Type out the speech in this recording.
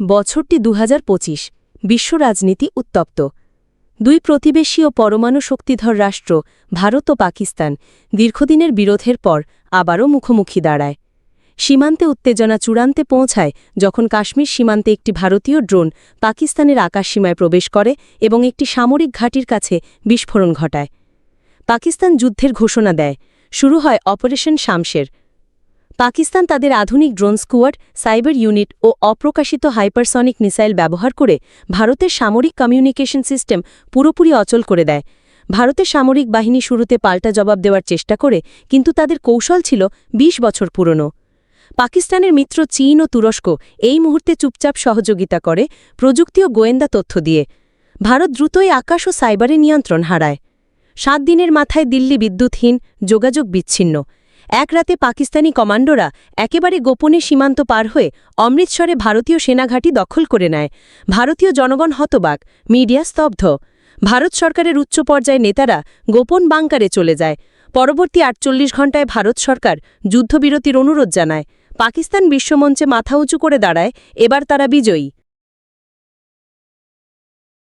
বছরটি দু বিশ্ব রাজনীতি উত্তপ্ত। দুই প্রতিবেশী ও পরমাণু শক্তিধর রাষ্ট্র, ভারত ও পাকিস্তান, দীর্ঘদিনের বিরোধের পর আবারও মুখোমুখি দাঁড়ায়। সীমান্তে উত্তেজনা চূড়ান্তে পৌঁছায় যখন কাশ্মীর সীমান্তে একটি ভারতীয় ড্রোন পাকিস্তানের আকাশসীমায় প্রবেশ করে এবং একটি সামরিক ঘাঁটির কাছে বিস্ফোরণ ঘটায়। পাকিস্তান যুদ্ধের ঘোষণা দেয়, শুরু হয় অপারেশন শামশের। পাকিস্তান তাদের আধুনিক ড্রোন স্কুয়াড, সাইবার ইউনিট ও অপ্রকাশিত হাইপারসনিক মিসাইল ব্যবহার করে ভারতের সামরিক কমিউনিকেশন সিস্টেম পুরোপুরি অচল করে দেয়। ভারতের সামরিক বাহিনী শুরুতে পাল্টা জবাব দেওয়ার চেষ্টা করে, কিন্তু তাদের কৌশল ছিল ২০ বছর পুরনো। পাকিস্তানের মিত্র চীন ও তুরস্ক এই মুহূর্তে চুপচাপ সহযোগিতা করে, প্রযুক্তি ও গোয়েন্দা তথ্য দিয়ে। ভারত দ্রুতই আকাশ ও সাইবারে নিয়ন্ত্রণ হারায়। সাত দিনের মাথায় দিল্লি বিদ্যুৎহীন, যোগাযোগ বিচ্ছিন্ন। এক রাতে পাকিস্তানি কমান্ডোরা একেবারে গোপনে সীমান্ত পার হয়ে অমৃতসরে ভারতীয় সেনাঘাঁটি দখল করে নেয়। ভারতীয় জনগণ হতবাক, মিডিয়া স্তব্ধ। ভারত সরকারের উচ্চ পর্যায়ে নেতারা গোপন বাংকারে চলে যায়। পরবর্তী আটচল্লিশ ঘণ্টায় ভারত সরকার যুদ্ধবিরতির অনুরোধ জানায়। পাকিস্তান বিশ্বমঞ্চে মাথা উঁচু করে দাঁড়ায়, এবার তারা বিজয়ী।